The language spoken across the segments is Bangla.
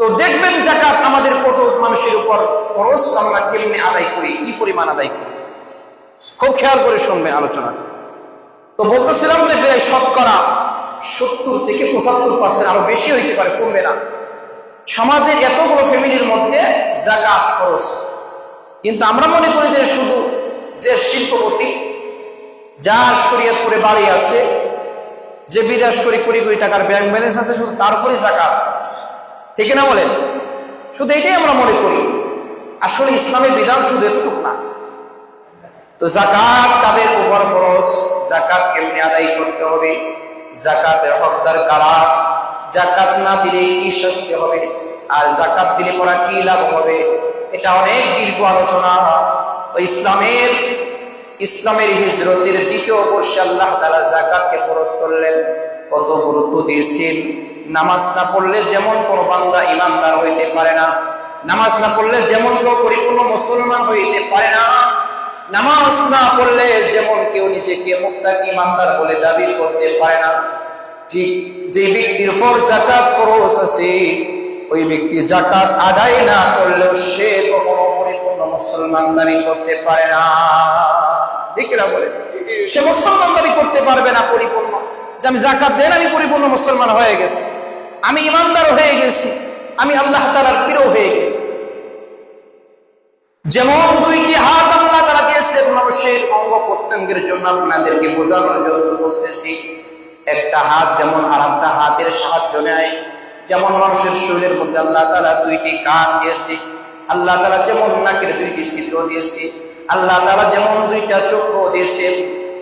তো দেখবেন জাকাত আমাদের কত মানুষের উপর খরচ আমরা কেমনি আদায় করি, কি পরিমাণ আদায় করি? খুব খেয়াল করে শুনবেন আলোচনা। তো বলতেছিলাম যে এই শতকরা সত্তর থেকে পঁচাত্তর পার্সেন্ট আরও বেশি হইতে পারে, কমবে না। সমাজের এতগুলো ফ্যামিলির মধ্যে জাকাত খরচ কিন্তু আমরা মনে করি যে শুধু যে শিল্পপতি, যা যার শরীয়তপুরে বাড়ি আছে, যে বিদেশ করে কুড়ি কোটি টাকার ব্যাংক ব্যালেন্স আছে, শুধু তার উপরই জাকাত। ঠিক না বলেন? শুধু এটাই আমরা মনে করি। আসলে ইসলামের বিধান শুধু এতটুকু না। তো জাকাত তাদের উপর খরচ জাকাত কেমনি আদায় করতে হবে? জাকাতের হকদার কারা? জাকাত না দিলে কি শাস্তি হবে? আর জাকাত দিলে পরা কি লাভ হবে? এটা অনেক দীর্ঘ আলোচনা। তো ইসলামের ইসলামের হিজরতের দ্বিতীয় বর্ষে আল্লাহ তালা জাকাতকে ফরজ করলেন। কত গুরুত্ব দিয়েছেন? নামাজ না পড়লে যেমন কোনো বান্দা ইমানদার হইতে পারে না, নামাজ না পড়লে যেমন কেউ পরিপূর্ণ মুসলমান হইতে পারে না, নামাজ না পড়লে যেমন কেউ নিজেকে মুক্তাকি ইমানদার বলে দাবি করতে পারে না। ঠিক যে ব্যক্তির ফর জাকাত ফরজ আছে, ওই ব্যক্তি জাকাত আদায় না করলেও সে কখনো পরিপূর্ণ মুসলমান দাবি করতে পারে না। ঠিক না বলে? সে মুসলমান দাবি করতে পারবে না পরিপূর্ণ। যে আমি জাকাত দেন, আমি পরিপূর্ণ মুসলমান হয়ে গেছি। আমি ইমানদার হয়ে গেছি। আমি আল্লাহ তালার প্রিয় হয়ে গেছি। যেমন দুইটি হাত আল্লাহ তারা দিয়েছেন মানুষের অঙ্গ প্রত্যঙ্গের জন্য আপনাদেরকে বোঝানোর জন্য বলতেছি, একটা হাত যেমন আর একটা হাতের সাহায্য নেয়, যেমন মানুষের শরীরের মধ্যে আল্লাহ তালা দুইটি কান দিয়েছে, আল্লাহ তালা যেমন নাকের দুইটি ছিদ্র দিয়েছে, আল্লাহ তালা যেমন দুইটা চক্ষু দিয়েছে,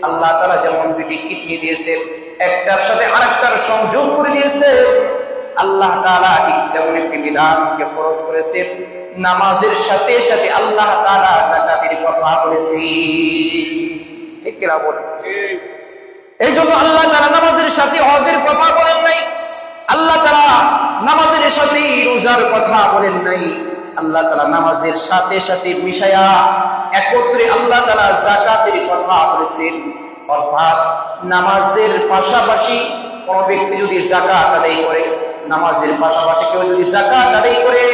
আল্লাহ তালা যেমন দুইটি কিডনি দিয়েছে, একটার সাথে আরেকটার সংযোগ করে দিয়েছে আল্লাহ তাআলা ঠিক তেমন একটি বিধানকে ফরজ করেছেন, নামাজের সাথে সাথে আল্লাহ তাআলা যাকাতের কথা বলেছে ঠিক এই জন্য আল্লাহ তারা নামাজের সাথে হজের কথা বলেন নাই, আল্লাহ তাআলা নামাজের সাথে রোজার কথা বলেন নাই, আল্লাহ তাআলা নামাজের সাথে সাথে মিশায়া একত্রে আল্লাহ তাআলা যাকাতের কথা বলেছেন। অর্থাৎ নামাজের পাশাপাশি কোন ব্যক্তি যদি জাকাত আদায় করে নামাজের পাশাপাশি কেউ যদি জাকাত আদায় করে,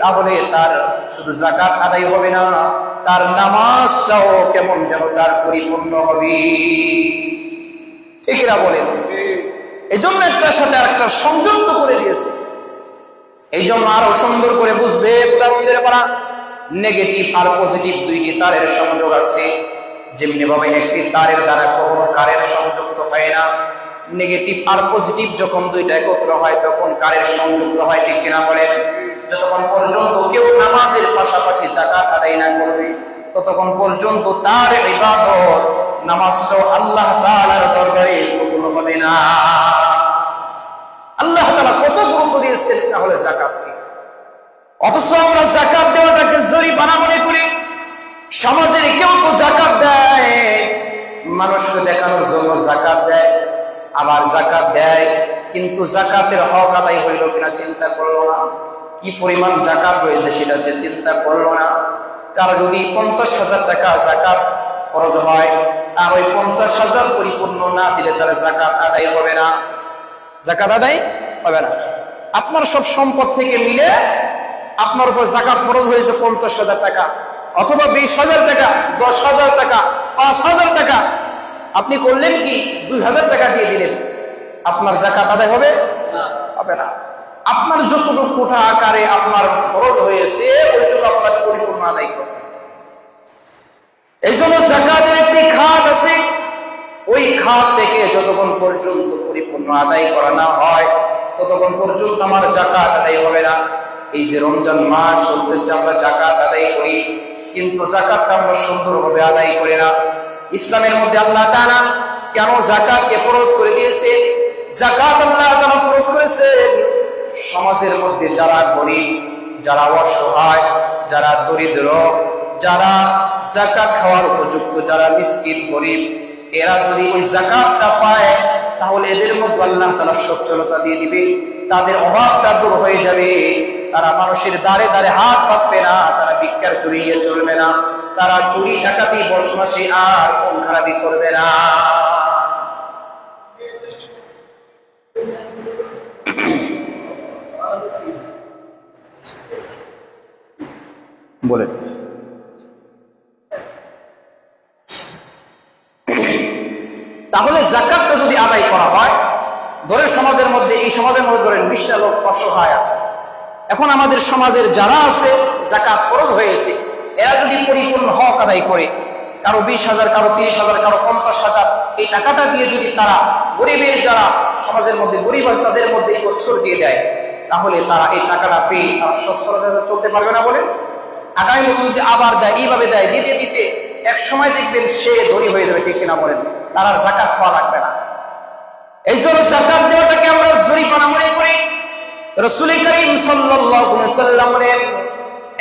তাহলে তার শুধু জাকাত আদায় হবে না, তার নামাজটাও কেমন যেন তার পরিপূর্ণ হবে। ঠিক না বলেন? এই জন্য একটার সাথে আরেকটা সংযুক্ত করে দিয়েছে। এই জন্য আরও সুন্দর করে বুঝবে পারা নেগেটিভ আর পজিটিভ দুইটি তারের সংযোগ আছে। যেমনি ভাবে একটি তারের দ্বারা কখনো কারের সংযুক্ত হয় না। নেগেটিভ আর পজিটিভ যখন দুইটা একত্র হয়, তখন কারের সংযুক্ত হয়, ঠিক কিনা বলেন? যতক্ষণ পর্যন্ত কেউ নামাজের পাশাপাশি জাকাত আদায় না করবে, ততক্ষণ পর্যন্ত তার ইবাদত নামাজটাও আল্লাহ তাআলার দরবারে কবুল হবে না। আল্লাহ তাআলা কত গুরুত্ব দিয়েছেন তাহলে জাকাতকে অথচ আমরা জাকাত দেওয়াটাকে জরিমানা মনে করি। সমাজের কেউ তো জাকাত দেয়, মানুষকে দেখানোর জন্য জাকাত দেয়। আবার জাকাত দেয়, কিন্তু জাকাতের হক আদায় হইল কিনা চিন্তা করল না। কি পরিমাণ জাকাত হয়েছে সেটা যে চিন্তা করল না। কারও যদি পঞ্চাশ হাজার টাকা জাকাত খরচ হয়, আর ওই পঞ্চাশ হাজার পরিপূর্ণ না দিলে তার জাকাত আদায় হবে না। জাকাত আদায় হবে না। আপনার সব সম্পদ থেকে মিলে আপনার উপর জাকাত ফরজ হয়েছে পঞ্চাশ হাজার টাকা, অথবা বিশ হাজার টাকা, দশ হাজার টাকা, পাঁচ হাজার টাকা আপনি করলেন কি? দুই হাজার টাকা দিয়ে দিলেন। আপনার জাকাত আদায় হবে? হবে না। আপনার যতটুকু কোঠা আকারে আপনার খরচ হয়েছে ওইটুকু আপনার পরিপূর্ণ আদায় করতে এই জন্য জাকাতের একটি খাত আছে। ওই খাত থেকে যতক্ষণ পর্যন্ত পরিপূর্ণ আদায় করা না হয় ততক্ষণ পর্যন্ত আমার জাকাত আদায় হবে না। এই যে রমজান মাস চলতেছে আমরা জাকাত আদায় করি কিন্তু জাকাতটা আমরা সুন্দরভাবে আদায় করি না। ইসলামের মধ্যে আল্লাহ তাআলা কেন জাকাতকে ফরজ করে দিয়েছে? জাকাত আল্লাহ তাআলা ফরজ করেছেন সমাজের মধ্যে যারা গরিব, যারা অসহায়, যারা দরিদ্র, যারা জাকাত খাওয়ার উপযুক্ত, যারা মিসকিন, গরিব, এরা যদি ওই জাকাতটা পায়, তাহলে এদের মধ্যে আল্লাহ তাআলা সচ্ছলতা দিয়ে দিবে। তাদের অভাবটা দূর হয়ে যাবে। তারা মানুষের দাঁড়ে দাঁড়ে হাত পাতবে না, তারা ভিক্ষার চুরিয়ে চলবে না। তারা চুরি টাকাতে বসবাসী আর কোন খারাপি করবে না। বলেন তাহলে জাকাতটা যদি আদায় করা হয় ধরে সমাজের মধ্যে এই সমাজের মধ্যে ধরেন বিশটা লোক অসহায় আছে। এখন আমাদের সমাজের যারা আছে জাকাত ফরজ হয়েছে এরা যদি পরিপূর্ণ হক আদায় করে, কারও বিশ হাজার, কারও তিরিশ হাজার, কারও পঞ্চাশ হাজার, এই টাকাটা দিয়ে যদি তারা গরিবের যারা সমাজের মধ্যে গরিব আছে, তাদের মধ্যে এই বছর দিয়ে দেয়, তাহলে তারা এই টাকাটা পেয়ে তারা সচ্ছলতা চলতে পারবে না বলে? আগামী বছর যদি আবার দেয়, এইভাবে দেয়, দিতে দিতে এক সময় দেখবেন সে ধনী হয়ে যাবে, ঠিক কিনা বলেন? তার আর জাকাত খাওয়া লাগবে না। এই জন্য জাকাত দেওয়াটাকে আমরা জরিপানা মনে করি। রসুল করিম সাল্লাম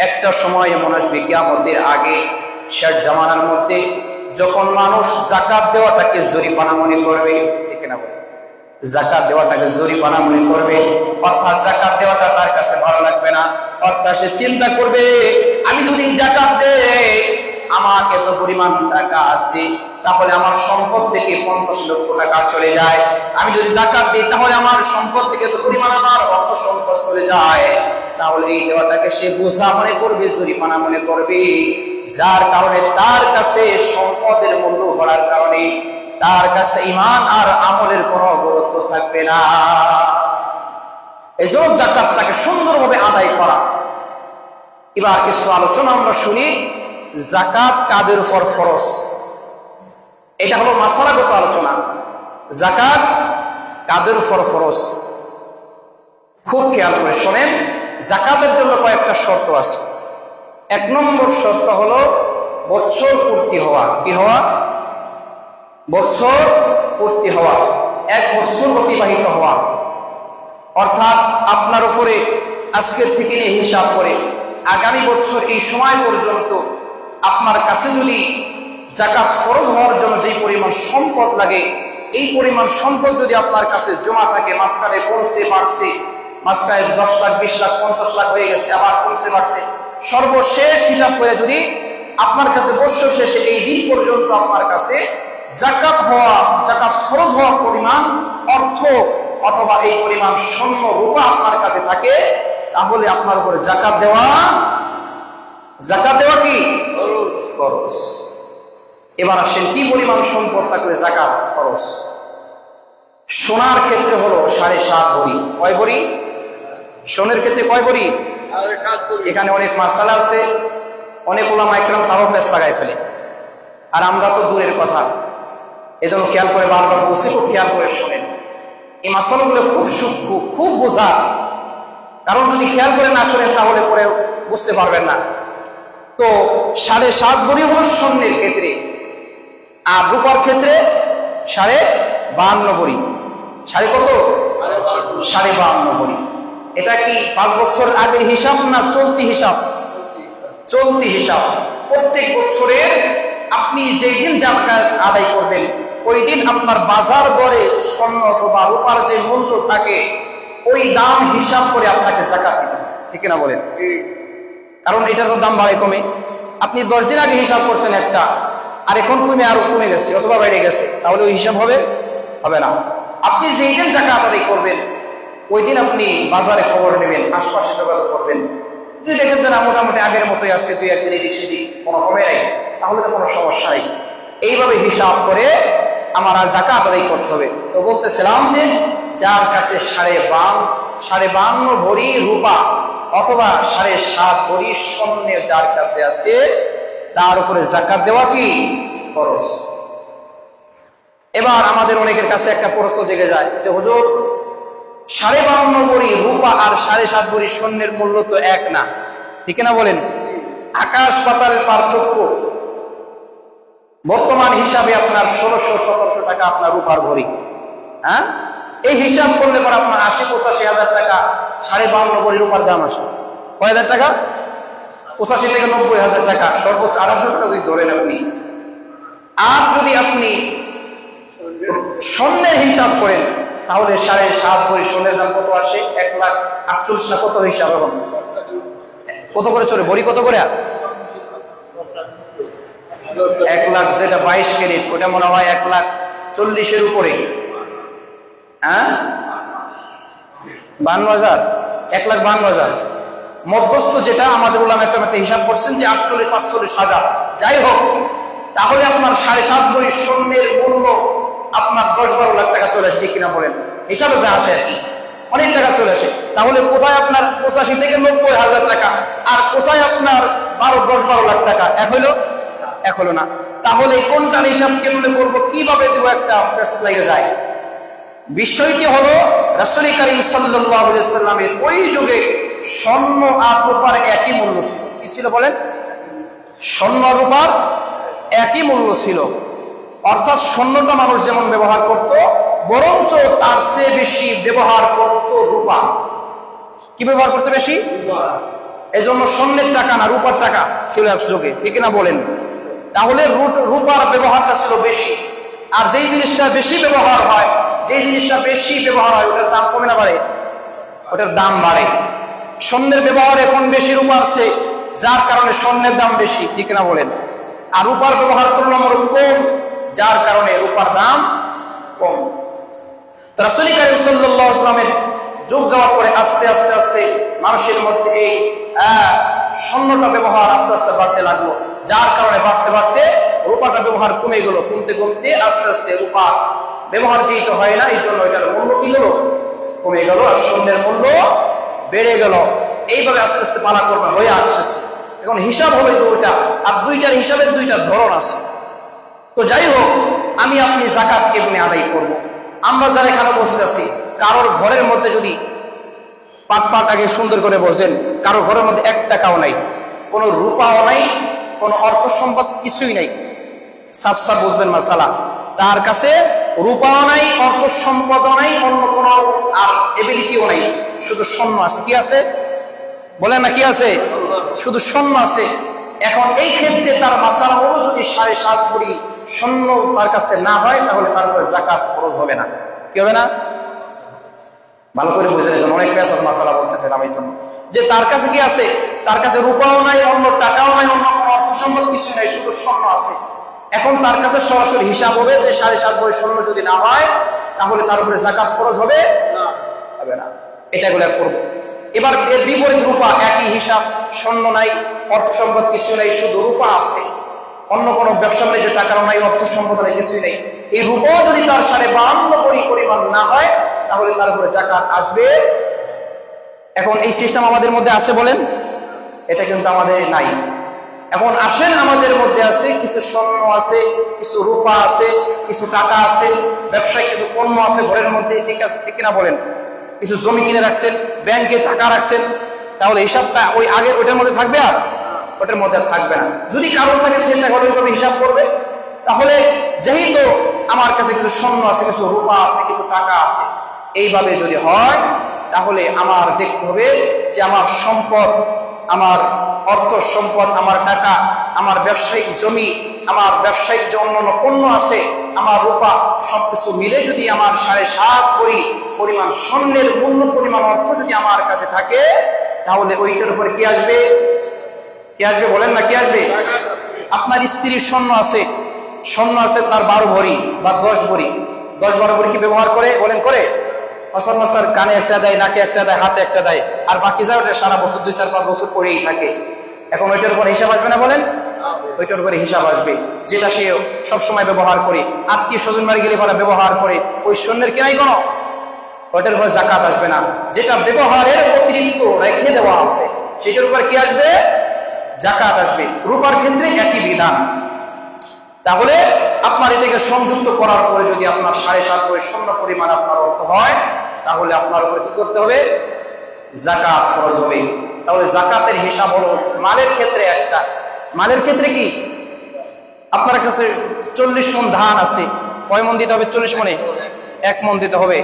একটা সময় এমন আসবে, কিয়ামতের আগে, শেষ জামানার মধ্যে যখন মানুষ জাকাত দেওয়াটাকে জরিপানা মনে করবে, ঠিক না বলে জাকাত দেওয়াটাকে জরিপানা মনে করবে, অর্থাৎ জাকাত দেওয়াটা তার কাছে ভালো লাগবে না, অর্থাৎ সে চিন্তা করবে, আমি যদি জাকাত দেই আমার এত পরিমাণ টাকা আছে তাহলে আমার সম্পদ থেকে পঞ্চাশ লক্ষ টাকা চলে যায়। আমি যদি জাকাত দিই, তাহলে আমার সম্পদ থেকে এত পরিমাণ আমার অর্থ সম্পদ চলে যায়। তাহলে এই দেওয়াটাকে সে বোঝা মনে করবে, জরিমানা মনে করবে। যার কারণে তার কাছে সম্পদের মূল্য বাড়ার কারণে তার কাছে ইমান আর আমলের কোনো গুরুত্ব থাকবে না। এই জন্য জাকাতটাকে সুন্দরভাবে আদায় করা। এবার কিছু আলোচনা আমরা শুনি জাকাত কাদের উপর ফরজ? এটা হলো মাসালাগত আলোচনা। জাকাত কাদের উপর ফরজ? খুব খেয়াল করে শোনেন জাকাতের জন্য কয়েকটা শর্ত আছে। এক নম্বর শর্ত হলো বৎসর পূর্তি হওয়া। কি হওয়া? বৎসর পূর্তি হওয়া। এক বৎসর অতিবাহিত হওয়া। অর্থাৎ আপনার উপরে আজকের থেকে নিয়ে হিসাব করে আগামী বছর এই সময় পর্যন্ত আপনার কাছে যদি জাকাত ফরজ হওয়ার জন্য যে পরিমাণ সম্পদ লাগে, এই পরিমাণ সম্পদ যদি আপনার কাছে জমা থাকে, মাঝখানে কমছে বাড়ছে, মাঝখানে দশ লাখ, বিশ লাখ, পঞ্চাশ লাখ হয়ে গেছে, আবার কমছে বাড়ছে, সর্বশেষ হিসাব করে যদি আপনার কাছে বৎসর শেষে এই দিন পর্যন্ত আপনার কাছে জাকাত হওয়া জাকাত ফরজ হওয়ার পরিমাণ, অর্থ অথবা এই পরিমাণ স্বর্ণ রূপা আপনার কাছে থাকে, তাহলে আপনার উপরে জাকাত দেওয়া জাকাত দেওয়া কি? ফরজ। এবার আসেন কি পরিমাণ সম্পদ থাকলে জাকাত ফরজ? সোনার ক্ষেত্রে হলো সাড়ে সাত বড়ি। কয় বড়ি? সোনের ক্ষেত্রে কয় বড়ি? এখানে অনেক মাসালা আছে অনেক ওলামা একরম তারও প্লেস লাগাই ফেলে। আর আমরা তো দূরের কথা। এজন্য খেয়াল করে বারবার বসে খুব খেয়াল করে শোনেন। এই মাসালাগুলো খুব সূক্ষ্ম খুব বোঝা। কারণ যদি খেয়াল করে না শোনেন তাহলে পরে বুঝতে পারবেন না। তো সাড়ে সাত বড়ি হলো স্বর্ণের ক্ষেত্রে। আর রূপার ক্ষেত্রে সাড়ে বাহান্ন বড়ি। সাড়ে কত? সাড়ে বাহান্ন বড়ি। এটা কি পাঁচ বছর আগের হিসাব না চলতি হিসাব? চলতি হিসাব। প্রত্যেক বছরের আপনি যেই দিন জাকাত আদায় করবেন ওই দিন আপনার বাজার দরে স্বর্ণ অথবা রূপার যে মূল্য থাকে ওই দাম হিসাব করে আপনাকে জাকাত দিতে। ঠিক না বলেন? কারণ এটার তো দাম বাড়ে কমে। আপনি দশ দিন আগে হিসাব করছেন একটা। আর এখন কমে, আরও কমে গেছে, অথবা বেড়ে গেছে, তাহলে ওই হিসাব হবে হবে না। আপনি যেই দিন জাকাত আদায় করবেন, ওই দিন আপনি বাজারে খবর নেবেন, আশপাশে যোগাযোগ করবেন। যদি দেখেন যে না, মোটামুটি আগের মতোই আছে, দুই একদিন এদিক সেদিক, কোনো কমে নাই, তাহলে তো কোনো সমস্যা নেই। এইভাবে হিসাব করে আমার জাকাত আদায় করতে হবে। তো বলতেছিলাম যে, যার কাছে সাড়ে বান, সাড়ে বান্ন ভরি রূপা, অথবা সাড়ে সাত ভরি স্বর্ণে যার কাছে আছে তার উপরে জাকাত দেওয়া কি? খরচ এবার আমাদের অনেকের কাছে একটা প্রশ্ন জেগে যায় যে, হুজুর, সাড়ে বান্ন বড়ি রূপা আর সাড়ে সাত বড়ি স্বর্ণের মূল্য তো এক না? ঠিক না বলেন? আকাশ পাতালের পার্থক্য। বর্তমান হিসাবে আপনার ষোলোশো সতেরোশো টাকা আপনার রূপার ভরি হ্যাঁ? এই হিসাব করলে পর আপনার আশি পঁচাশি হাজার টাকা সাড়ে বান্ন বড়ি রূপার দাম আসে। কয় হাজার টাকা? পঁচাশি থেকে নব্বই হাজার টাকা, সর্বোচ্চ আড়াইশো টাকা যদি ধরেন আপনি। আর যদি আপনি স্বর্ণের হিসাব করেন, তাহলে সাড়ে সাত ভরি স্বর্ণের দাম কত আসে? এক লাখ আটচল্লিশ না কত হিসাব এখন? কত করে চলে? বড়ি কত করে? এক লাখ যেটা বাইশ ক্যারেট, ওটা মনে হয় এক লাখ চল্লিশের উপরে। হ্যাঁ? বান্ন হাজার? এক লাখ বান্ন হাজার। মধ্যস্থ যেটা আমাদের উলামা একরম একটা হিসাব করছেন যে আটচল্লিশ, পাঁচচল্লিশ হাজার। যাই হোক, তাহলে আপনার সাড়ে সাত বই স্বর্ণের মূল্য আপনার দশ বারো লাখ টাকা চলে আসে কিনা বলেন? হিসাবে যা আসে আর কি। অনেক টাকা চলে আসে। তাহলে কোথায় আপনার পঁচাশি থেকে নব্বই হাজার টাকা? আর কোথায় আপনার বারো, দশ বারো লাখ টাকা? এক হইল? এক হলো না। তাহলে কোনটার হিসাব কেমনে করব? কীভাবে দেবো একটা প্রেস লেগে যায়? বিষয়টি হলো, রাসুল করিম সাল্লামের ওই যুগে স্বর্ণ আর রূপার একই মূল্য ছিল। কি ছিল বলেন? স্বর্ণ রূপার একই মূল্য ছিল। অর্থাৎ স্বর্ণটা মানুষ যেমন ব্যবহার করত, বরঞ্চ তার চেয়ে বেশি ব্যবহার করত রূপা। কি ব্যবহার করতে বেশি? এই জন্য স্বর্ণের টাকা না, রূপার টাকা ছিল এক যুগে। ঠিক না বলেন? তাহলে রূপার ব্যবহারটা ছিল বেশি। আর যেই জিনিসটা বেশি ব্যবহার হয়, যেই জিনিসটা বেশি ব্যবহার হয়, ওটার দাম কমে না বাড়ে? ওটার দাম বাড়ে। স্বর্ণের ব্যবহার এখন বেশি রূপা আছে যার কারণে স্বর্ণের দাম বেশি, ঠিক না বলেন? আর রূপার ব্যবহার তুলনামূলক কম, যার কারণে রূপার দাম কম। তো রাসূল কারীম সাল্লাল্লাহু আলাইহি ওয়াসাল্লামের যুগ যাওয়ার পরে আস্তে আস্তে আস্তে মানুষের মধ্যে এই স্বর্ণটা ব্যবহার আস্তে আস্তে বাড়তে লাগল, যার কারণে বাড়তে বাড়তে রূপাটা ব্যবহার কমে গেল, কমতে কমতে আস্তে আস্তে রূপা ব্যবহার যেহেতু হয় না এই জন্য এটার মূল্য কি হলো কমে গেল, আর স্বর্ণের মূল্য বেড়ে গেল। এইভাবে আস্তে আস্তে পালা করবে, হয়ে আসতেছে। এখন হিসাব হবে দুইটা, আর দুইটার হিসাবের দুইটা ধরন আছে। তো যাই হোক, আমি আপনি জাকাত কেমনি আদায় করব। আমরা যারা এখানে বসে আছি, কারোর ঘরের মধ্যে যদি পাট পাট আগে সুন্দর করে বসেন কারোর ঘরের মধ্যে এক টাকাও নাই, কোনো রূপাও নাই, কোনো অর্থ সম্পদ কিছুই নাই। সাফ সাফ বুঝবেন মাসালা, তার কাছে রূপাও নাই, অর্থ সম্পদও নাই, অন্য কোনো আর এবিলিটিও নাই। শুধু স্বর্ণ আছে। কি আছে? বলেন না, কি আছে? শুধু স্বর্ণ আছে। এখন এই ক্ষেত্রে তার মাসালা যদি সাড়ে সাত ভরি স্বর্ণ তার কাছে না হয়, তাহলে তার উপরে জাকাত ফরজ হবে না। কি হবে না? ভালো করে বুঝে নিয়েছেন অনেক পেশাস মাসালা বলছে সেলাম এই জন্য যে তার কাছে কি আছে? তার কাছে রূপাও নাই, অন্য টাকাও নাই, অন্য কোনো অর্থ সম্পদ কিছু নাই, শুধু স্বর্ণ আছে। এখন তার কাছে সরাসরি হিসাব হবে যে সাড়ে সাত ভরি স্বর্ণ যদি না হয়, তাহলে তার উপরে জাকাত হবে হবে। না এটা গুলো করব। এবার এর বিপরীত রূপা একই হিসাব, স্বর্ণ নাই, অর্থ সম্পদ কিছু নাই, শুধু রূপা আছে। অন্য কোনো ব্যবসা বাণিজ্য টাকাও নাই, অর্থ সম্পদ নাই কিছুই নেই। এই রূপাও যদি তার সাড়ে বাহান্ন কোটি পরিমাণ না হয়, তাহলে তার উপরে জাকাত আসবে। এখন এই সিস্টেম আমাদের মধ্যে আছে বলেন? এটা কিন্তু আমাদের নাই। এখন আসেন আমাদের মধ্যে আছে কিছু স্বর্ণ আছে, কিছু রূপা আছে, কিছু টাকা আছে, ব্যবসায় কিছু পণ্য আছে, ঘরের মধ্যে, ঠিক আছে, ঠিক কিনা বলেন? কিছু জমি কিনে রাখছেন, ব্যাংকে টাকা রাখছেন, তাহলে হিসাবটা ওই আগের ওইটার মধ্যে থাকবে আর? ওটার মধ্যে থাকবে না। যদি কারোর থাকে সেটা হলে হিসাব করবে। তাহলে যেহেতু আমার কাছে কিছু স্বর্ণ আছে, কিছু রূপা আছে, কিছু টাকা আছে, এইভাবে যদি হয়, তাহলে আমার দেখতে হবে যে আমার সম্পদ, আমার অর্থ সম্পদ, আমার টাকা, আমার ব্যবসায়িক জমি, আমার ব্যবসায়িক যে অন্যান্য পণ্য আছে আমার রূপা সবকিছু মিলে যদি আমার সাড়ে সাত করি পরিমাণ স্বর্ণের মূল্য, পরিমাণ অর্থ যদি আমার কাছে থাকে, তাহলে ওইটার উপরে কি আসবে? কি আসবে বলেন না, কি আসবে? আপনার স্ত্রীর স্বর্ণ আছে। স্বর্ণ আছে তার বারো ভরি বা দশ ভরি। দশ বারো ভরি কি ব্যবহার করে? বলেন করে। ফসল মশার কানে একটা দেয়, নাকে একটা দেয়, হাতে একটা দেয়। আর বাকি যা ওটা সারা বছর, দুই চার পাঁচ বছর পরেই থাকে। এখন ওইটার উপর হিসাব আসবে না বলেন? ওইটার উপরে হিসাব আসবে, যেটা সে সবসময় ব্যবহার করে। আত্মীয় স্বজন বাড়ি গেলে পরে ব্যবহার করে। ওই স্বর্ণের কেনাই কোনো ওইটার উপর জাকাত আসবে না। যেটা ব্যবহারের অতিরিক্ত রেখে দেওয়া আছে, সেটার উপর কি আসবে? জাকাত আসবে। রূপার ক্ষেত্রে একই বিধান। তাহলে আপনার এটাকে সংযুক্ত করার পরে যদি আপনার সাড়ে সাত বই স্বর্ণ পরিমাণ আপনার অর্থ হয়, তাহলে আপনার উপরে কি করতে হবে? জাকাত ফরজ হবে। তাহলে জাকাতের হিসাব হলো মালের ক্ষেত্রে একটা মালের ক্ষেত্রে কি? আপনার কাছে চল্লিশ মন ধান আছে। কয় মন দিতে হবে? চল্লিশ মনে এক মন দিতে হবে।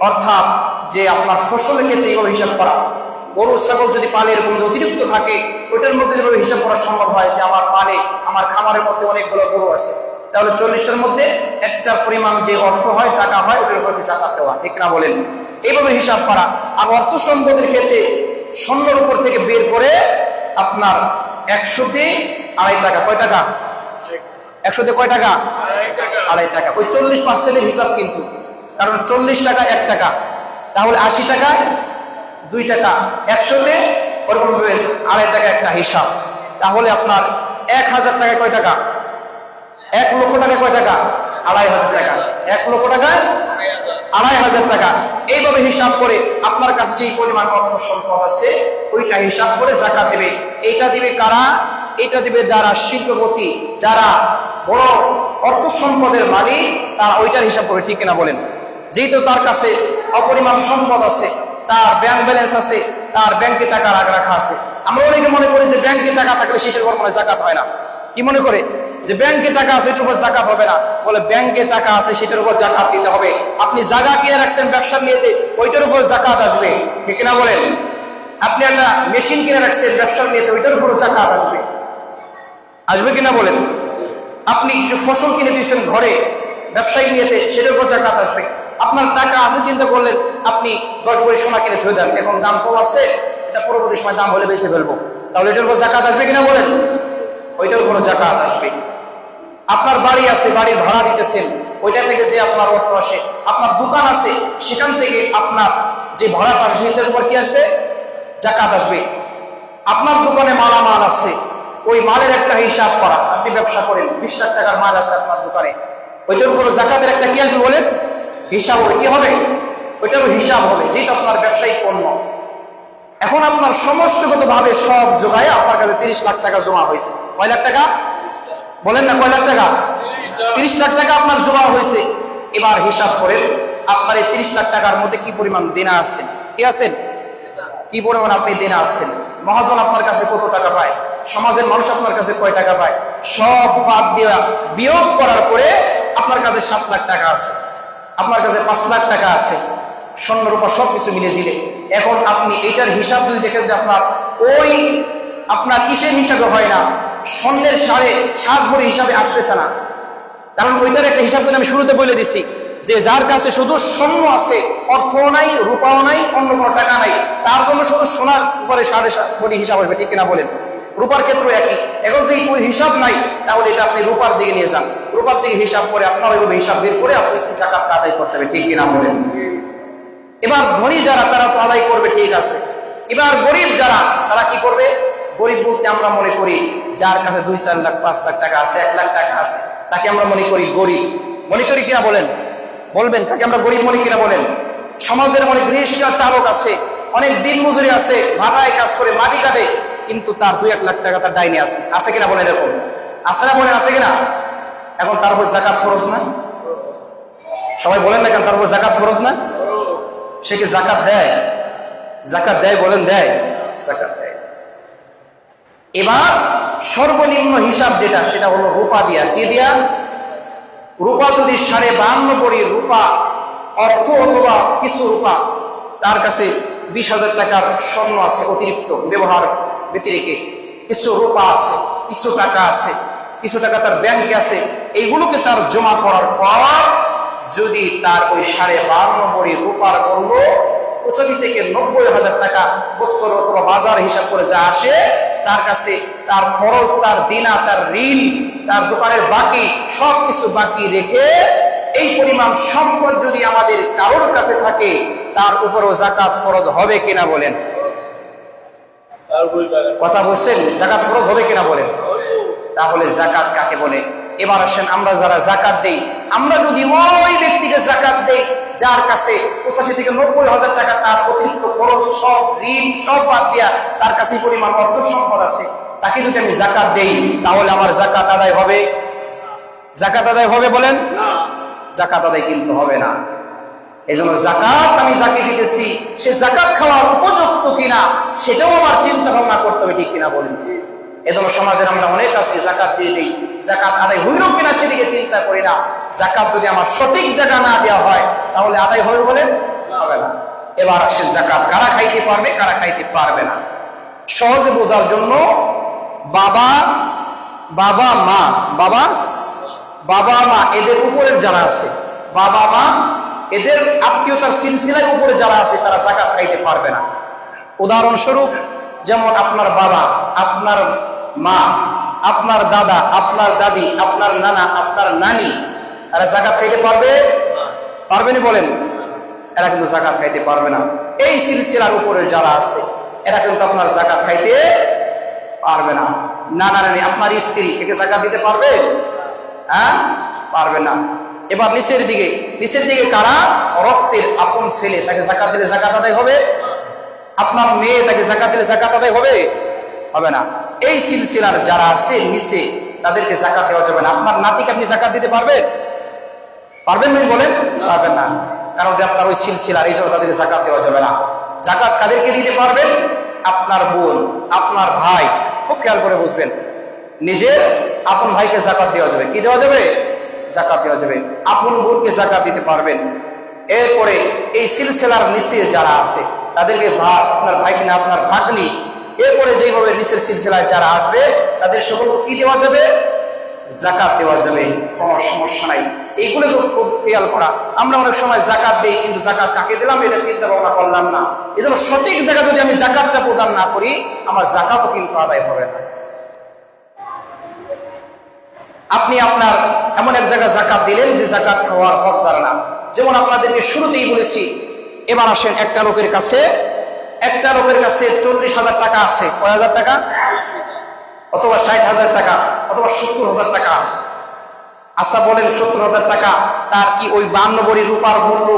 অর্থাৎ যে আপনার ফসলের ক্ষেত্রে এইভাবে হিসাব করা। গরু, ছাগল যদি পালে এরকম অতিরিক্ত থাকে, ওইটার মধ্যে যেভাবে হিসাব করা সম্ভব হয় যে আমার পালে, আমার খামারের মধ্যে অনেকগুলো গরু আছে। তাহলে চল্লিশটার মধ্যে একটা পরিমাণ যে অর্থ হয়, টাকা হয়, ওটার উপর জাকাত দেওয়া। ঠিক না বলেন? এইভাবে হিসাব করা। আর অর্থ সম্পদের ক্ষেত্রে স্বর্ণের উপর থেকে বের করে আপনার একশোতে আড়াই টাকা, কয় টাকা? একশোতে কয় টাকা? আড়াই টাকা। ওই চল্লিশ পার্সেন্টের হিসাব কিন্তু। কারণ চল্লিশ টাকা এক টাকা। তাহলে আশি টাকা, দুই টাকা। একশোতে ওরকম আড়াই টাকা একটা হিসাব। তাহলে আপনার এক হাজার টাকা কয় টাকা? এক লক্ষ টাকা কয় টাকা? আড়াই হাজার টাকা। এক লক্ষ টাকায় আড়াই হাজার টাকা। এইভাবে হিসাব করে আপনার কাছে যে পরিমাণ অর্থ সম্পদ আছে, ওইটা হিসাব করে জাকাত দেবে। এইটা দিবে কারা? এটা দিবে যারা শিল্পপতি, যারা বড় অর্থ সম্পদের মালিক, তারা ওইটার হিসাব করে, ঠিক কিনা বলেন? যেহেতু তার কাছে অপরিমাণ সম্পদ আছে, তার ব্যাংক ব্যালেন্স আছে, তার ব্যাংকে টাকা রাখা আছে, আমরা অনেকে মনে করি যে ব্যাংকে টাকা থাকলে সেটার উপর মনে জাকাত হয় না। কি মনে করে? যে ব্যাংকে টাকা আছে সেটার উপর জাকাত হবে না। বলে ব্যাংকে টাকা আছে, সেটার উপর জাকাত দিতে হবে। আপনি জায়গা কিনে রাখছেন ব্যবসার নিয়েতে, ওইটার উপর জাকাত আসবে। ঠিক না বলেন? আপনি একটা মেশিন কিনে রাখছেন ব্যবসার নিয়েতে, ওইটার উপর জাকাত আসবে। আসবে কিনা বলেন? আপনি কিছু ফসল কিনে দিয়েছেন ঘরে, ব্যবসায়ী নিয়েতে, সেটার উপর জাকাত আসবে। আপনার টাকা আছে, চিন্তা করলেন, আপনি দশ বই সোনা কিনে থয়ে দেন। এখন দাম কম আছে, এটা পরবর্তী সময় দাম হলে বেশি ফেলব। তাহলে এটার উপর জাকাত আসবে কিনা বলেন? ওইটার উপর জাকাত আসবে। আপনার বাড়ি আছে, বাড়ির ভাড়া দিতেছেন, ওইটা থেকে যে আপনার অর্থ আসে, আপনার দোকান আছে, সেখান থেকে আপনার যে ভাড়াটা আসে সেটার উপর কি আসবে? জাকাত আসবে। আপনার দোকানে মালামাল আছে, ওই মালের একটা হিসাব করা, আপনি ব্যবসা করেন, বিশ লাখ টাকার মাল আছে আপনার দোকানে, ওইটার উপর জাকাতের একটা কি আসবে বলেন? হিসাব হবে, কি হবে? ওইটারও হিসাব হবে, যেটা আপনার ব্যবসায়িক পণ্য। এখন আপনার সমস্তগত ভাবে সব জোগায় আপনার কাছে তিরিশ লাখ টাকা জমা হয়েছে। কয় লাখ টাকা? বলেন না কয় লাখ টাকা? তিরিশ লাখ টাকা আপনার জমা হয়েছে। এবার হিসাব করেন, আপনার এই তিরিশ লাখ টাকার মধ্যে কি পরিমাণ দেনা আছেন কি আছেন কি পরিমাণ আপনি দেনা আছেন? মহাজন আপনার কাছে কত টাকা পায়? সমাজের মানুষ আপনার কাছে কয় টাকা পায়? সব বাদ দেওয়া বিয়োগ করার পরে আপনার কাছে সাত লাখ টাকা আছে। আপনার কাছে পাঁচ লাখ টাকা আছে। স্বর্ণ, রূপা সব কিছু মিলে জিলে। এখন আপনি এটার হিসাব যদি দেখেন যে আপনার ওই, আপনার কিসের হিসাবে হয় না? স্বর্ণের সাড়ে সাত ভরি হিসাবে আসতেছে না। কারণ ওইটার একটা হিসাব কিন্তু আমি শুরুতে বলে দিছি যে যার কাছে শুধু স্বর্ণ আছে, অর্থও নাই, রূপাও নাই, অন্য কোনো টাকা নাই, তার জন্য শুধু সোনার উপরে সাড়ে সাত কোটি হিসাব আসবে, ঠিক কিনা বলেন? রূপার ক্ষেত্রে একই। এখন যদি কোনো হিসাব নাই, তাহলে এটা আপনি রূপার দিকে নিয়ে যান। রূপার দিকে হিসাব করে আপনার ওইভাবে হিসাব বের করে আপনি কি জাকাত আদায় করতে হবে, ঠিক কিনা বলেন? এবার ধনী যারা, তারা তো আদায় করবে, ঠিক আছে। এবার গরিব যারা, তারা কি করবে? গরিব বলতে আমরা মনে করি, যার কাছে দুই, চার লাখ, পাঁচ লাখ টাকা আছে, এক লাখ টাকা আছে, তাকে আমরা মনে করি গরিব। মনে করি কিনা বলেন? বলবেন, তাকে আমরা গরিব মনে কিনা বলেন? সমাজের অনেক রিক্সা চালক আছে, অনেক দিন মজুরি আছে, ভাটায় কাজ করে মাটি কাটে, কিন্তু তার দুই, এক লাখ টাকা তার ডাইনি আছে। আছে কিনা বলেন এরকম? আছে না বলেন, আছে কিনা? এখন তার উপর জাকাত ফরজ না? সবাই বলেন না কেন তার উপর জাকাত ফরজ না? সে কি জাকাত দেয়? জাকাত দেয় বলেন, দেয়। জাকাত দেয়। এবার সর্বনিম্ন হিসাব যেটা, সেটা হলো রূপা দিয়া কি দিয়া? রূপা যদি সাড়ে বাহান্ন করি রূপা, অর্থ অথবা কিছু রূপা, তার কাছে বিশ হাজার টাকার স্বর্ণ আছে, অতিরিক্ত ব্যবহার ব্যতিরেকে। কিছু রূপা আছে, কিছু টাকা আছে, কিছু টাকা তার ব্যাংকে আছে, এইগুলোকে তার জমা করার পর যদি তার ওই সাড়ে বাহান্ন বড়ি রূপার মূল্য পঁচাশি থেকে নব্বই হাজার টাকা বছর অথবা বাজার হিসাব করে যা আসে তার কাছে তার খরচ, তার দিনা, তার ঋণ, তার দোকানের বাকি সব কিছু বাকি রেখে এই পরিমাণ সম্পদ যদি আমাদের কারোর কাছে থাকে, তার উপরও জাকাত ফরজ হবে কিনা বলেন? কথা বলছেন? জাকাত ফরজ হবে কিনা বলেন? তাহলে জাকাত কাকে বলে? এবার আসেন, আমরা যারা জাকাত দেই, আমরা যদি ওই ব্যক্তিকে জাকাত দেই যার কাছে পঁচাশি থেকে নব্বই হাজার টাকা তার অতিরিক্ত খরচ সব ঋণ সব বাদ দিয়া তার কাছে পরিমাণ অর্থ সম্পদ আছে। তাকে যদি আমি জাকাত দেই তাহলে আমার জাকাত আদায় হবে? জাকাত আদায় হবে বলেন? জাকাত আদায় কিন্তু হবে না। এই জন্য জাকাত আমি যাকে দিতেছি সে জাকাত খাওয়ার উপযুক্ত কিনা সেটাও আমার চিন্তা ভাবনা করতে হবে ঠিক কিনা বলেন? এজন্য সমাজের আমরা অনেক আছি, জাকাত দিয়ে দিই। জাকাত আদায় হইল কিনা সেদিকে চিন্তা করি না। জাকাত যদি আমার সঠিক জায়গা না দেওয়া হয়, তাহলে আদায় হবে বলে না। এবার আসে জাকাত। কারা খাইতে পারবে, কারা খাইতে পারবে না। সহজে বোঝার জন্য বাবা বাবা, মা, বাবা বাবা, মা, এদের উপরের যারা আছে, বাবা, মা, এদের আত্মীয়তার সিলসিলার উপরে যারা আছে, তারা জাকাত খাইতে পারবে না। উদাহরণস্বরূপ, যেমন আপনার বাবা, আপনার মা আপনার দাদা আপনার দাদি আপনার নানা আপনার নানি এরা জাকাত খাইতে পারবে? পারবে না বলেন। এরা কিন্তু জাকাত খাইতে পারবে না। এই সিলসিলার উপরে যারা আছে এরা কিন্তু আপনার জাকাত খাইতে পারবে না। না না না না, আপনার স্ত্রী একে জাকাত দিতে পারবে? হ্যাঁ? পারবে না। এবার নিচের দিকে নিচের দিকে কারা? রক্তের আপন ছেলে তাকে জাকাত দিলে জাকাত আদায় হবে? আপনার মেয়ে তাকে জাকাত দিলে জাকাত আদায় হবে? হবে না। এই সিলসিলার যারা আছে নিচে তাদেরকে জাকাত দেওয়া যাবে না। আপনার নাতিকে আপনি জাকাত দিতে পারবেন? পারবেন ভাই বলেন? পারবেন না। কারণ আপনার ওই সিলসিলার এই জন্য তাদেরকে জাকাত দেওয়া যাবে না। জাকাত কাদেরকে দিতে পারবেন? আপনার বোন আপনার ভাই। খুব খেয়াল করে বুঝবেন। নিজের আপন ভাইকে জাকাত দেওয়া যাবে। কি দেওয়া যাবে? জাকাত দেওয়া যাবে। আপন বোনকে জাকাত দিতে পারবেন। এরপরে এই সিলসিলার নিচে যারা আছে তাদেরকে আপনার ভাই কিনা আপনার ভাগ্নি এরপরে যেভাবে নিচের সিলসিলায় যারা আসবে, তাদের সকলকে কি দেওয়া যাবে? জাকাত দেওয়া যাবে। কোনো সমস্যা নাই। এইগুলো তো খুব খেয়াল করা। আমরা অনেক সময় জাকাত দিই, কিন্তু জাকাত কাকে দিলাম? এটা চিন্তা ভাবনা করলাম না। এই জন্য সঠিক জায়গা যদি আমি জাকাতটা প্রদান না করি, আমার জাকাতও কিন্তু আদায় হবে না। আপনি আপনার এমন এক জায়গায় জাকাত দিলেন যে জাকাত খাওয়ার হকদার না। যেমন আপনাদেরকে শুরুতেই বলেছি, এবার আসেন একটা লোকের কাছে একটা লোকের কাছে চল্লিশ হাজার টাকা আছে, কয় হাজার টাকা? অথবা ষাট হাজার টাকা, অথবা সত্তর হাজার টাকা আছে। আচ্ছা বলেন সত্তর হাজার টাকা, তার কি ওই বান্ন বড়ি রূপার মূল্য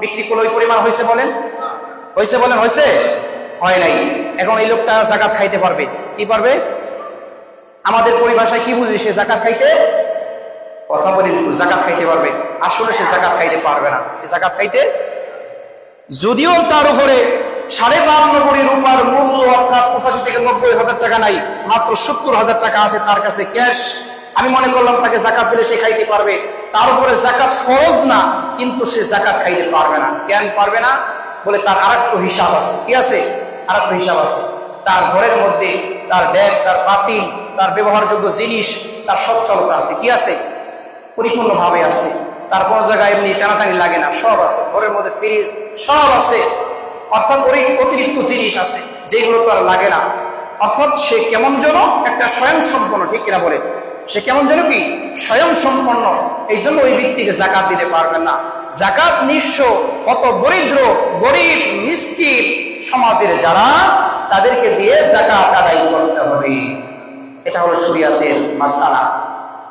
বিক্রি করলে ওই পরিমাণ হয়েছে বলেন? হয়েছে বলেন, হয়েছে? হয় নাই। এখন এই লোকটা জাকাত খাইতে পারবে। কি পারবে? আমাদের পরিভাষায় কি বুঝি সে জাকাত খাইতে? কথা বলি, জাকাত খাইতে পারবে। আসলে সে জাকাত খাইতে পারবে না। সে জাকাত খাইতে? যদিও তার উপরে সাড়ে বান্ন কোটি রূপার মূল্য অর্থাৎ পঁচাশি থেকে নব্বই হাজার টাকা নাই, মাত্র সত্তর হাজার টাকা আছে তার কাছে ক্যাশ। আমি মনে করলাম তাকে জাকাত দিলে সে খাইতে পারবে। তার উপরে জাকাত ফরজ না, কিন্তু সে জাকাত খাইতে পারবে না। কেন পারবে না বলে তার আরেকটা হিসাব আছে। কি আছে? আরেকটা হিসাব আছে। তার ঘরের মধ্যে, তার ব্যাগ, তার পাতিল তার ব্যবহারযোগ্য জিনিস, তার সচ্ছলতা আছে। কি আছে? পরিপূর্ণভাবে আছে। তার কোনো জায়গায় এমনি টানাটানি লাগে না। সব আছে। ঘরের মধ্যে ফ্রিজ সব আছে। অর্থাৎ ওর অতিরিক্ত জিনিস আছে, যেগুলো তো আর লাগে না। অর্থাৎ সে কেমন যেন একটা স্বয়ং সম্পন্ন ঠিক কিনা বলে? সে কেমন যেন কি? স্বয়ং সম্পন্ন এই জন্য ওই ব্যক্তিকে জাকাত দিতে পারবেন না। জাকাত নিঃস্ব, কত দরিদ্র, গরিব মিষ্টির সমাজের যারা, তাদেরকে দিয়ে জাকাত আদায় করতে হবে। এটা হলো শরিয়াতের মাসালা।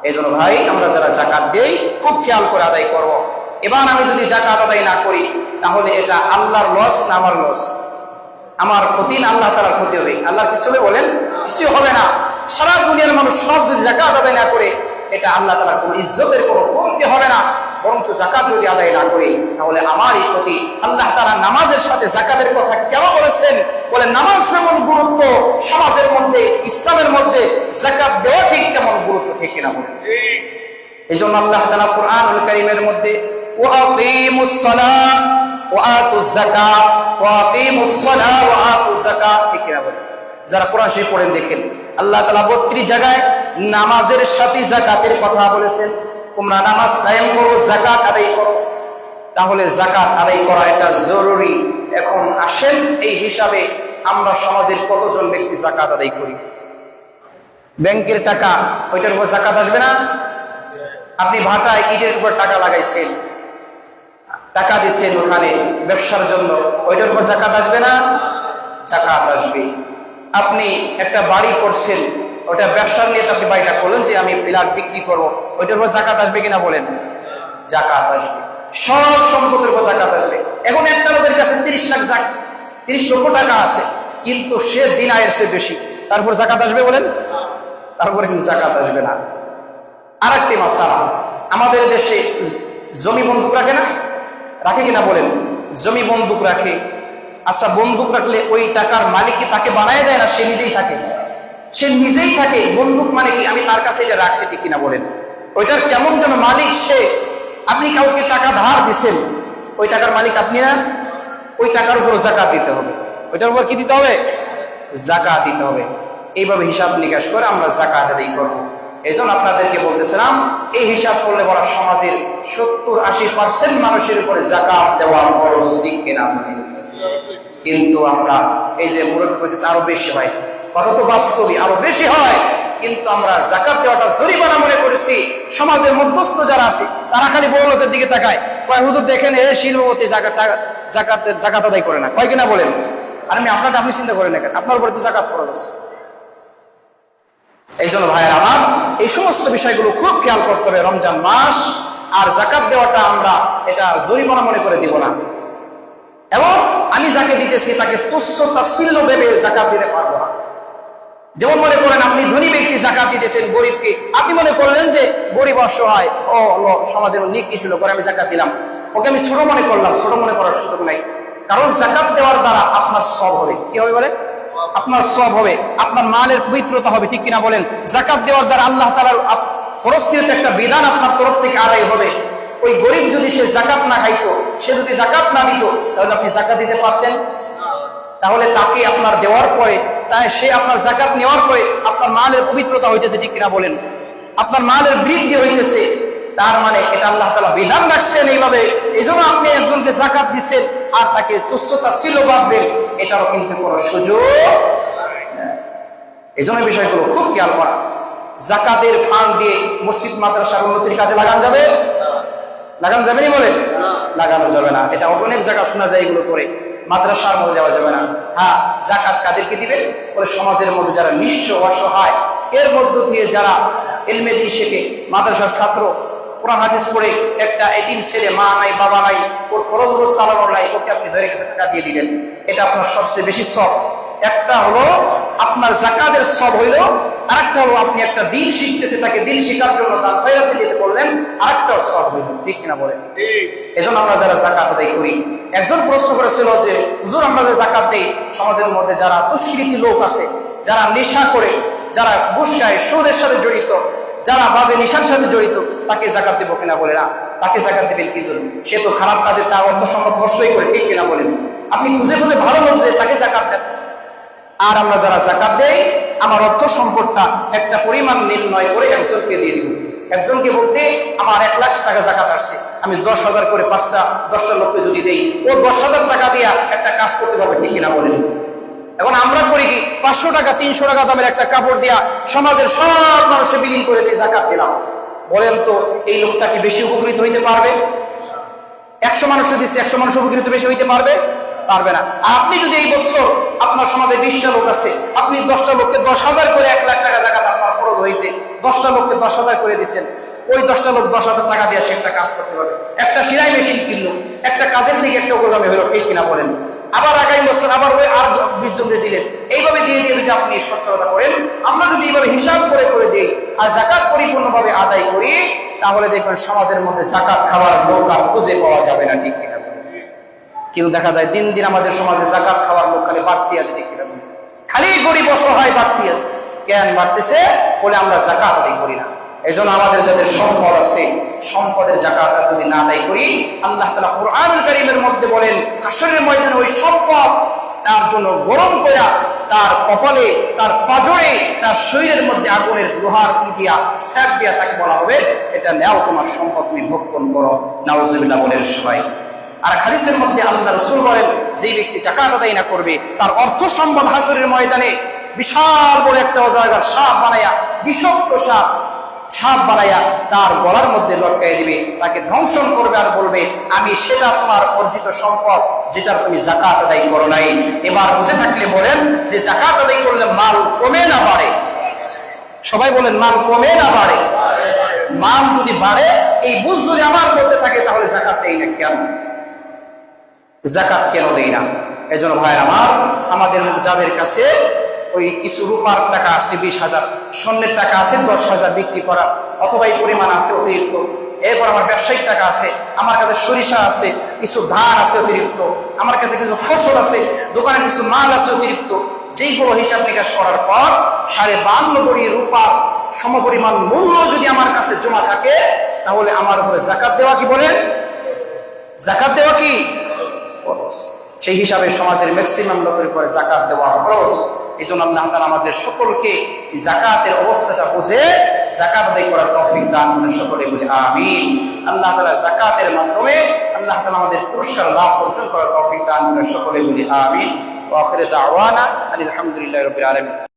এই ভাই, আমরা যারা জাকাত দেই, খুব খেয়াল করে আদায় করব। এবার আমি যদি জাকাত আদায় না করি তাহলে এটা আল্লাহর লস না আমার লস আমার ক্ষতি না আল্লাহ তালার ক্ষতি হবে? আল্লাহ কিছু বলেন? কিছু হবে না। সারা দুনিয়ার মানুষ সব যদি জাকাত আদায় না করে এটা আল্লাহ তালার কোনো ইজ্জতের কোনো কমতি হবে না। বরঞ্চ জাকাত যদি আদায় না করি তাহলে আমারই ক্ষতি। আল্লাহ তালা নামাজের সাথে জাকাতের কথা কেন বলেছেন? বলে নামাজ যেমন গুরুত্ব সমাজের মধ্যে ইসলামের মধ্যে জাকাত দেওয়া ঠিক তেমন গুরুত্ব ঠিক কিনা বলে এই জন্য আল্লাহ তালা কোরআন করিমের মধ্যে যাকাত ওয়াতুজ যাকাত। ঠিক বলে? যারা কোরআন শরীফ পড়েন, দেখেন। আল্লাহ তাআলা 32 জায়গায় নামাজের সাথে যাকাতের কথা বলেছেন। তোমরা নামাজ কায়েম করো, যাকাত আদায় করো। তাহলে জাকাত আদায় করা এটা জরুরি। এখন আসেন, এই হিসাবে আমরা সমাজের কতজন ব্যক্তি জাকাত আদায় করি? ব্যাংকের টাকা, ওইটার উপর জাকাত আসবে না? আপনি ভাটায় ইটের উপর টাকা লাগাইছেন। টাকা দিচ্ছেন ওখানে ব্যবসার জন্য। ওইটার উপর জাকাত আসবে না? জাকাত আসবে। আপনি একটা বাড়ি করছেন, ওটা ব্যবসার নিয়ে আপনি বাড়িটা করলেন যে আমি ফ্ল্যাট বিক্রি করব। ওইটার উপর জাকাত আসবে কিনা বলেন? জাকাত আসবে। সব সম্পদের উপর জাকাত আসবে। এখন একটা লোকের কাছে তিরিশ লাখ জাক তিরিশ লক্ষ টাকা আছে, কিন্তু সে দিন আয়ের চেয়ে বেশি। তারপর জাকাত আসবে বলেন? তারপরে কিন্তু জাকাত আসবে না। আর একটি মাসালা। আমাদের দেশে জমি বন্দুক রাখে না? রাখে কিনা বলেন? জমি বন্দুক রাখে। আচ্ছা বন্দুক রাখলে ওই টাকার মালিক কি তাকে বানায় দেয় না সে নিজেই থাকে? সে নিজেই থাকে। বন্দুক মানে কি? আমি তার কাছে এটা রাখছি, ঠিক কিনা বলেন? ওইটার কেমন যেন মালিক সে। আপনি কাউকে টাকা ধার দিছেন, ওই টাকার মালিক আপনি না? ওই টাকার উপর জাকাত দিতে হবে। ওইটার উপর কি দিতে হবে? জাকাত দিতে হবে। এইভাবে হিসাব নিকাশ করে আমরা জাকাত আদায় করব। এই জন্য আপনাদেরকে বলতেছিলাম, এই হিসাব করলে বলা সমাজের সত্তর আশি পার্সেন্ট মানুষের উপরে জাকাত দেওয়া খরচ ঠিক কেনা? কিন্তু আমরা, এই যে মুরব্বী করতেছে আরও বেশি হয়। কথা তো বাস্তবই, আরও বেশি হয়। কিন্তু আমরা জাকাত দেওয়াটা জরিমানা মনে করেছি। সমাজের মধ্যস্থ যারা আছে, তারা খালি বড় লোকের দিকে তাকায়। কয়, হুজুর, দেখেন এ শিল্পপতি জাকাত জাকাত জাকাত আদায় করে না। কয় কিনা বলেন? আর আমি আপনাকে আপনি চিন্তা করেন আপনার উপরে তো জাকাত ফরজ আছে। এই জন্য ভাইয়ের আমার, এই সমস্ত বিষয়গুলো খুব খেয়াল করতে হবে রমজান মাস আর জাকাত দেওয়াটা আমরা এটা জরিমানা মনে করে দিব না। এবং আমি যাকে দিতেছি তাকে তুচ্ছ তাচ্ছিল্য ভেবে জাকাত দিতে পারব না। যেমন মনে করেন আপনি ধনী ব্যক্তি জাকাত দিতেছেন, গরিবকে, আপনি মনে করলেন যে গরিব অসহায়, ও সমাজের নিক কিছু লোক করে আমি জাকাত দিলাম। ওকে আমি ছোট মনে করলাম, ছোট মনে করার সুযোগ নাই। কারণ জাকাত দেওয়ার দ্বারা আপনার সব হবে। কি হবে বলে আপনার সব হবে, আপনার মালের পবিত্রতা হবে, ঠিক কিনা বলেন? জাকাত দেওয়ার দ্বারা আল্লাহ তালার ফরস্কৃত একটা বিধান আপনার তরফ থেকে আদায় হবে। ওই গরিব যদি সে জাকাত না খাইতো, সে যদি জাকাত না দিত তাহলে আপনি জাকাত দিতে পারতেন? তাহলে তাকে আপনার দেওয়ার পরে, তাই সে আপনার জাকাত নেওয়ার পরে আপনার মালের পবিত্রতা হইতেছে, ঠিক কিনা বলেন? আপনার মালের বৃদ্ধি হইতেছে। তার মানে এটা আল্লাহ তালা বিধান রাখছেন এইভাবে। এই জন্য আপনি একজনকে জাকাত দিচ্ছেন আর তাকে তুচ্ছতা ছিল ভাববেন এটারও কিন্তু কোনো সুযোগ এই জন্য বিষয়গুলো খুব খেয়াল করা। জাকাতের ফান্ড দিয়ে মসজিদ মাদ্রাসার উন্নতির কাজে লাগান যাবে? লাগানো যাবে নি। বলে লাগানো যাবে না। এটা অনেক জায়গা শোনা যায় এগুলো করে। মাদ্রাসার মধ্যে দেওয়া যাবে না। হ্যাঁ জাকাত কাদেরকে দিবে ওই সমাজের মধ্যে যারা নিঃস্ব অসহায় এর মধ্য দিয়ে যারা এলমেদিন শেখে মাদ্রাসার ছাত্র কোরআন হাদিস পড়ে একটা এতিম ছেলে মা নাই বাবা নাই ওর খরচ নাই ওকে আপনি ধরে গেছে টাকা দিয়ে দিলেন। এটা আপনার সবচেয়ে বেশি সব। একটা হলো আপনার জাকাতের সব হইল আরেকটা হলো আপনি একটা দিন শিখতেছে তাকে দিন শেখার জন্য ফেরত দিতে আরেকটা সব হইল। ঠিক কিনা বলেন? এজন্য আমরা যারা জাকাত আদায় করি একজন প্রশ্ন করেছিল যে হুজুর আমরা যে জাকাত দেই সমাজের মধ্যে যারা দুষ্কৃতি লোক আছে যারা নেশা করে যারা ঘুষ খায় সুদের সাথে জড়িত যারা বাজে নেশার সাথে জড়িত, তাকে জাকাত দেবো কিনা বলে না। তাকে জাকাত দেবেন কি জন্য? সে তো খারাপ কাজে তার অর্থ সম্পদ নষ্টই করে, ঠিক কিনা বলেন? আপনি খুঁজে খুঁজে ভালো লোক যে, তাকে জাকাত দেন। আর আমরা যারা জাকাত দেই, আমার অর্থ সম্পদটা একটা পরিমাণ নির্ণয় করে একজনকে দিয়ে দিব। একজনকে বলতে, আমার এক লাখ টাকা জাকাত আসছে। আমি দশ হাজার করে পাঁচটা, দশটা লোককে যদি দেই, ও দশ হাজার টাকা দিয়া একটা কাজ করতে পারবে, ঠিক কিনা বলেন? এখন আমরা করি কি, পাঁচশো টাকা, তিনশো টাকা দামের একটা কাপড় দিয়া সমাজের সব মানুষে বিলীন করে দিয়ে জাকাত দিলাম। বলেন তো, এই লোকটা কি বেশি উপকৃত হইতে পারবে? একশো মানুষ দিচ্ছে, একশো মানুষ উপকৃত বেশি হইতে পারবে? পারবে না। আপনি যদি এই বছর আপনার সমাজে বিশটা লোক আছে, আপনি দশটা লোককে দশ হাজার করে এক লাখ টাকা জাকাত আপনার ফরজ হয়েছে, দশটা লোককে দশ হাজার করে দিচ্ছেন, ওই দশটা লোক দশ হাজার টাকা দিয়ে সে একটা কাজ করতে পারবে। একটা সিলাই মেশিন কিনলো, একটা কাজের দিকে একটা ওগুলামে হলো, ঠিক কিনা বলেন? আবার আগামী বছর আবার ওই আর বিশ দিলেন। এইভাবে দিয়ে দিয়ে যদি আপনি সচ্ছলতা করেন, আমরা যদি এইভাবে হিসাব করে করে দিই আর জাকাত পরিপূর্ণভাবে আদায় করি, তাহলে দেখবেন সমাজের মধ্যে জাকাত খাওয়ার লোক আর খুঁজে পাওয়া যাবে না, ঠিক কিনা? কিন্তু দেখা যায় দিন দিন আমাদের সমাজে জাকাত খাওয়ার লোক খালি বাড়তি আছে, ঠিক কিনা? খালি গরিব অসহায় বাড়তি আছে। জ্ঞান বাড়তেছে বলে আমরা জাকাত আদায় করি না। এই আমাদের যাদের সম্পদ আছে সম্পদের জাকাতটা যদি না আদায় করি, আল্লাহ তালা কোরআনুল কারিমের মধ্যে বলেন হাসরের ময়দানে ওই সম্পদ তার জন্য গরম করা তার কপালে, তার পাজরে, তার শরীরের মধ্যে আগুনের লোহার দিয়া, স্যাপ দিয়া তাকে বলা হবে, এটা নেও তোমার সম্পদ, তুমি ভক্ষণ করো। নাউজুবিল্লাহ বলেন সবাই। আর হাদিসের মধ্যে আল্লাহ রসুল বলেন, যে ব্যক্তি জাকাত আদায় না করবে, তার অর্থ সম্পদ হাসরের ময়দানে বিশাল বড় একটা জায়গার সাপ বানাইয়া বিষাক্ত সাপ সাপ বানাইয়া তার গলার মধ্যে লটকাই দিবে, তাকে ধ্বংসন করবে আর বলবে, আমি সেটা তোমার অর্জিত সম্পদ যেটা তুমি জাকাত আদায় করো নাই। এবার বুঝে থাকলে বলেন যে জাকাত আদায় করলে মাল কমে না বাড়ে। সবাই বলেন, মাল কমে না বাড়ে। মাল যদি বাড়ে, এই বুঝ যদি আমার মধ্যে থাকে, তাহলে জাকাত দেই না কেন? জাকাত কেন দেই না? এই জন্য ভাই আমার, আমাদের যাদের কাছে ওই কিছু রূপার টাকা আছে, বিশ হাজার। স্বর্ণের টাকা আছে, দশ হাজার বিক্রি করা। অথবা এই পরিমাণ আছে অতিরিক্ত। এরপর আমার ব্যবসায়িক টাকা আছে, আমার কাছে সরিষা আছে, কিছু ধান আছে অতিরিক্ত। আমার কাছে কিছু ফসল আছে, দোকানে কিছু মাল আছে অতিরিক্ত। যেইগুলো হিসাব নিকাশ করার পর সাড়ে বান্ন কোটি রূপার সমপরিমাণ মূল্য যদি আমার কাছে জমা থাকে, তাহলে আমার উপরে জাকাত দেওয়া কি বলেন জাকাত দেওয়া কি? সেই হিসাবে সমাজের ম্যাক্সিমাম লোকের উপরে জাকাত দেওয়া ফরজ। এই জন্য আল্লাহ তালা আমাদের সকলকে জাকাতের অবস্থাটা বুঝে জাকাত আদায় করার তফিক দান করে সকলে বলে আমি আল্লাহ তালা জাকাতের মাধ্যমে আল্লাহ তালা আমাদের পুরস্কার লাভ অর্জন করার তফিক দান করে সকলে বলে আমি দাওয়ানা আলহামদুলিল্লাহ রবিল আলমিন।